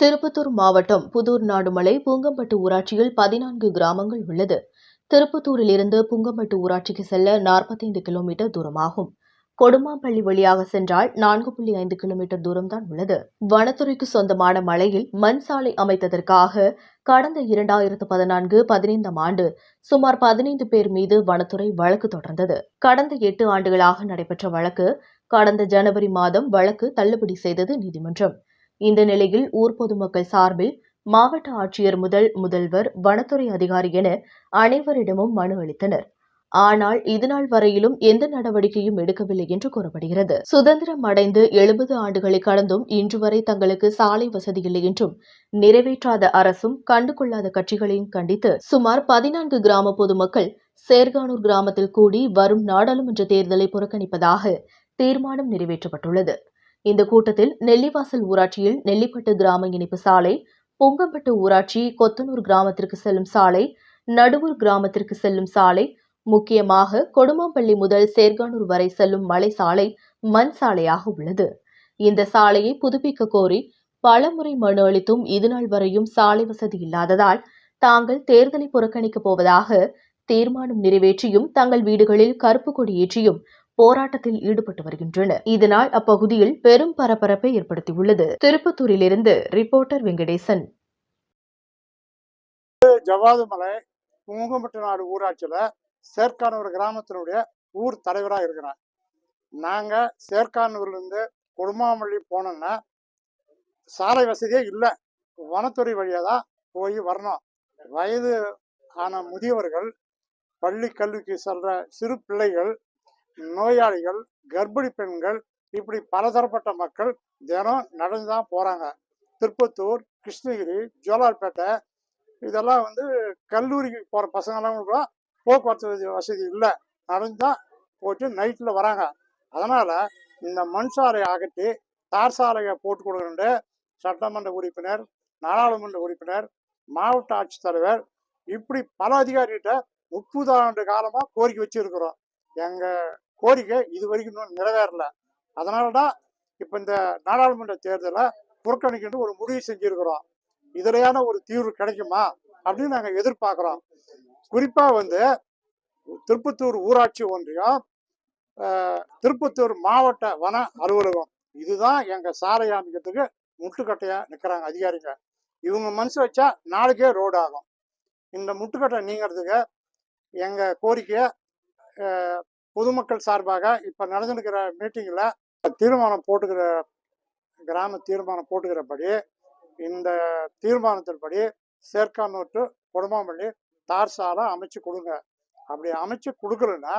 திருப்பத்தூர் மாவட்டம் புதூர் நாடுமலை பூங்கம்பட்டு ஊராட்சியில் பதினான்கு கிராமங்கள் உள்ளது. திருப்பத்தூரில் இருந்து புங்கம்பட்டு ஊராட்சிக்கு செல்ல 45 கிலோமீட்டர் தூரமாகும். கொடுமாப்பள்ளி வழியாக சென்றால் நான்கு புள்ளி ஐந்து கிலோமீட்டர் தூரம்தான் உள்ளது. வனத்துறைக்கு சொந்தமான மலையில் மண் சாலை அமைத்ததற்காக கடந்த இரண்டாயிரத்து பதினான்கு பதினைந்தாம் ஆண்டு சுமார் பதினைந்து பேர் மீது வனத்துறை வழக்கு தொடர்ந்தது. கடந்த எட்டு ஆண்டுகளாக நடைபெற்ற வழக்கு கடந்த ஜனவரி மாதம் வழக்கு தள்ளுபடி செய்தது நீதிமன்றம். இந்த நிலையில் ஊர் பொதுமக்கள் சார்பில் மாவட்ட ஆட்சியர் முதல் முதல்வர் வனத்துறை அதிகாரி என அனைவரிடமும் மனு அளித்தனர். ஆனால் இதுநாள் வரையிலும் எந்த நடவடிக்கையும் எடுக்கவில்லை என்று கூறப்படுகிறது. சுதந்திரம் அடைந்து எழுபது ஆண்டுகளை கடந்தும் இன்று வரை தங்களுக்கு சாலை வசதி இல்லை என்றும் நிறைவேற்றாத அரசும் கண்டுகொள்ளாத கட்சிகளையும் கண்டித்து சுமார் பதினான்கு கிராம பொதுமக்கள் சேர்கானூர் கிராமத்தில் கூடி வரும் நாடாளுமன்ற தேர்தலை புறக்கணிப்பதாக தீர்மானம் நிறைவேற்றப்பட்டுள்ளது. இந்த கூட்டத்தில் நெல்லிவாசல் ஊராட்சியில் நெல்லிப்பட்டு கிராம இணைப்பு சாலை பொங்கப்பட்டு ஊராட்சி கொத்தனூர் கிராமத்திற்கு செல்லும் சாலை நடுவூர் கிராமத்திற்கு செல்லும் சாலை முக்கியமாக கொடுமாம்பள்ளி முதல் சேர்கானூர் வரை செல்லும் மலை சாலை மண் சாலையாக உள்ளது. இந்த சாலையை புதுப்பிக்க கோரி பலமுறை மனு அளித்தும் இதுநாள் வரையும் சாலை வசதி இல்லாததால் தாங்கள் தேர்தலை புறக்கணிக்கப் போவதாக தீர்மானம் நிறைவேற்றியும் தங்கள் வீடுகளில் கருப்பு கொடி ஏற்றியும் போராட்டத்தில் ஈடுபட்டு வருகின்றனர். இதனால் அப்பகுதியில் பெரும் பரபரப்பை ஏற்படுத்தியுள்ளது. திருப்பத்தூரிலிருந்து ரிப்போர்ட்டர் வெங்கடேசன். ஜவாதுமலை மலை நாடு ஊராட்சியில் சேர்க்கானூர் கிராமத்தினுடைய ஊர் தலைவராக இருக்கிறேன் நாங்கள் சேர்க்கானூர்லேருந்து கொடுமாமல்லி போனோம்னா சாலை வசதியே இல்லை. வனத்துறை வழியாக தான் போய் வரணும். வயது ஆன முதியவர்கள் பள்ளி கல்விக்கு செல்ற சிறு பிள்ளைகள் நோயாளிகள் கர்ப்பிணி பெண்கள் இப்படி பலதரப்பட்ட மக்கள் தினம் நடந்து தான் போகிறாங்க திருப்பத்தூர் கிருஷ்ணகிரி ஜோலார்பேட்டை இதெல்லாம் வந்து கல்லூரிக்கு போகிற பசங்கெல்லாம் கூட போக்குவரத்து வசதி- இல்லை. நடந்து தான் போட்டு நைட்டில் வராங்க. அதனால் இந்த மண் சாலையை அகற்றி தார் சாலையை போட்டு கொடுக்கணுண்டு சட்டமன்ற உறுப்பினர் நாடாளுமன்ற உறுப்பினர் மாவட்ட ஆட்சித்தலைவர் இப்படி பல அதிகாரிகிட்ட முப்பது ஆண்டு காலமாக கோரிக்கை வச்சிருக்கிறோம். எங்கள் கோரிக்கை இது வரைக்கும் இன்னும் நிறைவேறல. அதனால தான் இப்போ இந்த நாடாளுமன்ற தேர்தலை புறக்கணிக்கின்ற ஒரு முடிவு செஞ்சிருக்கிறோம். இதுலையான ஒரு தீர்வு கிடைக்குமா அப்படின்னு நாங்கள் எதிர்பார்க்குறோம். குறிப்பாக வந்து திருப்பத்தூர் ஊராட்சி ஒன்றியம் திருப்பத்தூர் மாவட்ட வன அலுவலகம். இதுதான் எங்கள் சாலை அமைக்கிறதுக்கு முட்டுக்கட்டையாக நிற்கிறாங்க அதிகாரிங்க. இவங்க மனசு வச்சா நாளைக்கே ரோடு ஆகும். இந்த முட்டுக்கட்டை நீங்கிறதுக்கு எங்கள் கோரிக்கையை பொதுமக்கள் சார்பாக இப்போ நடந்துருக்கிற மீட்டிங்கில் தீர்மானம் போட்டுக்கிற கிராம தீர்மானம் போட்டுக்கிறபடி இந்த தீர்மானத்தின்படி சேர்க்கானூர் டு கொடுமாம்பள்ளி தார் சாலை அமைச்சு கொடுங்க. அப்படி அமைச்சு கொடுக்கலன்னா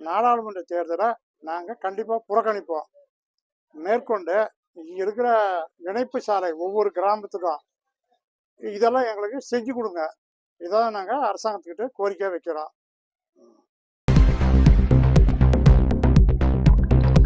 நாடாளுமன்ற தேர்தலை நாங்கள் கண்டிப்பாக புறக்கணிப்போம். மேற்கொண்டு இங்கே இருக்கிற இணைப்பு சாலை ஒவ்வொரு கிராமத்துக்கும் இதெல்லாம் எங்களுக்கு செஞ்சு கொடுங்க. இதான் நாங்கள் அரசாங்கத்துக்கிட்ட கோரிக்கை வைக்கிறோம்.